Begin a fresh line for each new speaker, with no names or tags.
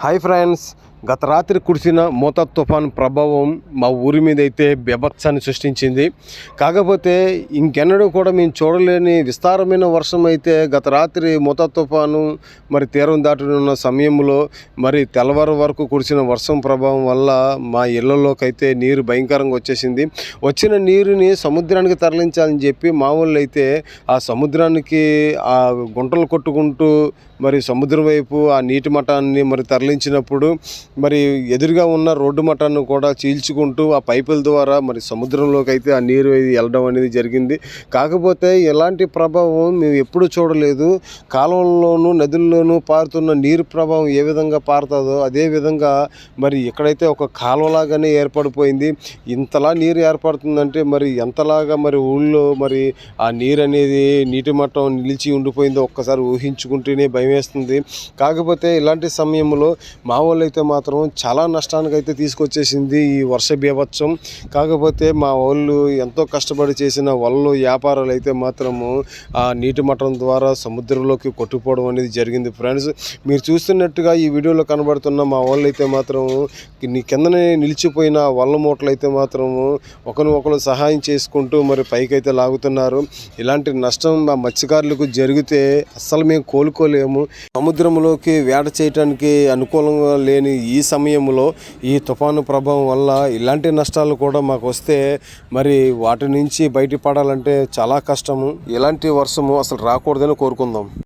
Hi friends గత రాత్రి కురిసిన మోతా తుఫాన్ ప్రభావం మా ఊరి మీద అయితే బెభత్సాన్ని సృష్టించింది. కాకపోతే ఇంకెన్నడూ కూడా మేము చూడలేని విస్తారమైన వర్షం అయితే గత రాత్రి మోతా తుఫాను మరి తీరం దాటనున్న సమయంలో మరి తెల్లవారు వరకు కురిసిన వర్షం ప్రభావం వల్ల మా ఇళ్ళలోకి అయితే నీరు భయంకరంగా వచ్చేసింది. వచ్చిన నీరుని సముద్రానికి తరలించాలని చెప్పి మా వాళ్ళు అయితే ఆ సముద్రానికి ఆ గుంటలు కొట్టుకుంటూ మరి సముద్రం వైపు ఆ నీటి మఠాన్ని మరి తరలించినప్పుడు మరి ఎదురుగా ఉన్న రోడ్డు మటాన్ని కూడా చీల్చుకుంటూ ఆ పైపుల ద్వారా మరి సముద్రంలోకి అయితే ఆ నీరు వెళ్ళడం అనేది జరిగింది. కాకపోతే ఎలాంటి ప్రభావం మేము ఎప్పుడు చూడలేదు. కాలువల్లోనూ నదుల్లోనూ పారుతున్న నీరు ప్రభావం ఏ విధంగా పారుతుందో అదే విధంగా మరి ఎక్కడైతే ఒక కాలువలాగానే ఏర్పడిపోయింది ఇంతలా నీరు ఏర్పడుతుందంటే మరి ఎంతలాగా మరి ఊళ్ళో మరి ఆ నీరు అనేది నీటి మట్టం నిలిచి ఉండిపోయిందో ఒక్కసారి ఊహించుకుంటేనే భయం వేస్తుంది. కాకపోతే ఇలాంటి సమయంలో మా వాళ్ళు అయితే మాత్రం చాలా నష్టానికి అయితే తీసుకొచ్చేసింది ఈ వర్ష బీభత్సం. కాకపోతే మా వాళ్ళు ఎంతో కష్టపడి చేసిన వలలు వ్యాపారాలు అయితే మాత్రము ఆ నీటి మట్టం ద్వారా సముద్రంలోకి కొట్టుకుపోవడం అనేది జరిగింది. ఫ్రెండ్స్ మీరు చూస్తున్నట్టుగా ఈ వీడియోలో కనబడుతున్న మా వాళ్ళు అయితే మాత్రం నీ కిందనే నిలిచిపోయిన వల్ల మూటలు అయితే మాత్రము ఒకరిని ఒకరు సహాయం చేసుకుంటూ మరి పైకైతే లాగుతున్నారు. ఇలాంటి నష్టం మా మత్స్యకారులకు జరిగితే అస్సలు మేము కోలుకోలేము. సముద్రంలోకి వేట చేయటానికి అనుకూలంగా లేని ఈ సమయంలో ఈ తుఫాను ప్రభావం వల్ల ఇలాంటి నష్టాలు కూడా మాకు వస్తే మరి వాటి నుంచి బయటపడాలంటే చాలా కష్టము. ఇలాంటి వర్షము అసలు రాకూడదని కోరుకుందాం.